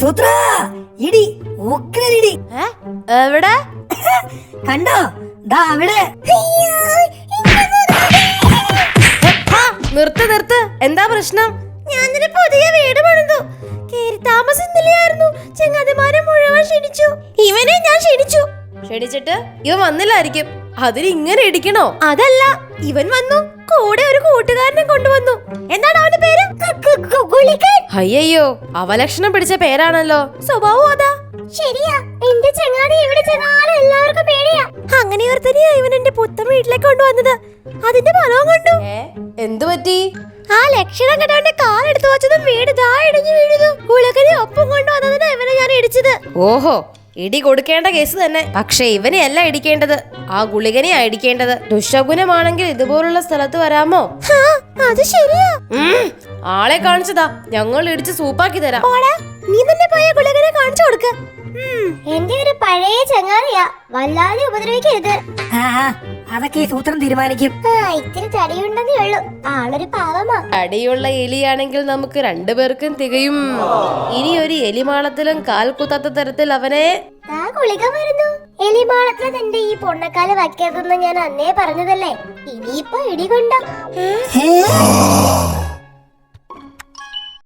സൂത്ര ഇടി ഉഗ്രനിടി? എവിടെ? കണ്ടോ? ദാ അവിടെ. നിർത്ത് നിർത്ത്. എന്താ പ്രശ്നം? ഞാനൊരു പുതിയ വീട് പണിതു. കേറി താമസിന്നില്ലായിരുന്നു ചങ്ങാതിമാരെ മുഴുവൻ ക്ഷണിച്ചു. ഇവനെ ഞാൻ ക്ഷണിച്ചു. ക്ഷണിച്ചിട്ട് ഇവൻ വന്നില്ലായിരിക്കും. അതിന് ഇങ്ങനെ ഇടിക്കണോ? അതല്ല ഇവൻ വന്നു. കൂടെ ഒരു കൂട്ടുകാരനെ കൊണ്ടുവന്നു. എന്താണ് അവന്റെ പേര്? അയ്യോ അവലക്ഷണം പിടിച്ച പേരാണല്ലോ. സ്വഭാവം അതാ. ശരിയാ എന്റെ ചങ്ങാതി എവിടെ ചെന്നാലും എല്ലാവർക്കും പേടിയാ. അങ്ങനെ ഓർത്തനെയാ ഇവൻ എന്റെ പുത്തൻ വീട്ടിലേക്ക് കൊണ്ടുവന്നത്. അതിന്റെ ഫലവും കണ്ടു. എന്തു പറ്റി? ആ ലക്ഷണം കണ്ടവന്റെ കാലെടുത്ത് വച്ചതും വീട് ദാ ഇടിഞ്ഞു വീഴുന്നു. കുളക്കനെ ഒപ്പം കൊണ്ടുവന്നതിനാ ഇവനെ ഞാൻ ഇടിച്ചത്. ഓഹോ ഇടി കൊടുക്കേണ്ട കേസ് തന്നെ. പക്ഷെ ഇവനെ അല്ല ഇടിക്കേണ്ടത്. ആ ഗുളികനെയാ ഇടിക്കേണ്ടത്. ദുശകുനമാണെങ്കിൽ ഇതുപോലുള്ള സ്ഥലത്ത് വരാമോ? അത് ശരിയാ. ആളെ കാണിച്ചതാ. ഞങ്ങൾ ഇടിച്ച് സൂപ്പാക്കി തരാം. നീ തന്നെ പോയ ഗുളികനെ കാണിച്ചു കൊടുക്ക. എന്റെ ഒരു പഴയ ചങ്ങാതിയാ. വല്ലാതെ ഉപദ്രവിക്കരുത്. അതൊക്കെ സൂത്രം തീരുമാനിക്കും. ആ ഇത്തിരി തടിയുണ്ടെന്നേ ഉള്ളൂ. ആളൊരു പാവമാ. തടിയുള്ള എലിയാണെങ്കിൽ നമുക്ക് രണ്ടുപേർക്കും തികയും. ഇനി ഒരു എലിമാളത്തിലും കാൽ കുത്താത്ത തരത്തിൽ അവനെ ആ ഗുളിക വരുന്നു എലിമാളത്തിലെ തന്റെ ഈ പൊണ്ണക്കാല വയ്ക്കരുതെന്ന് ഞാൻ അന്നേ പറഞ്ഞതല്ലേ. ഇനിയിപ്പോ ഇടികൊണ്ടോ?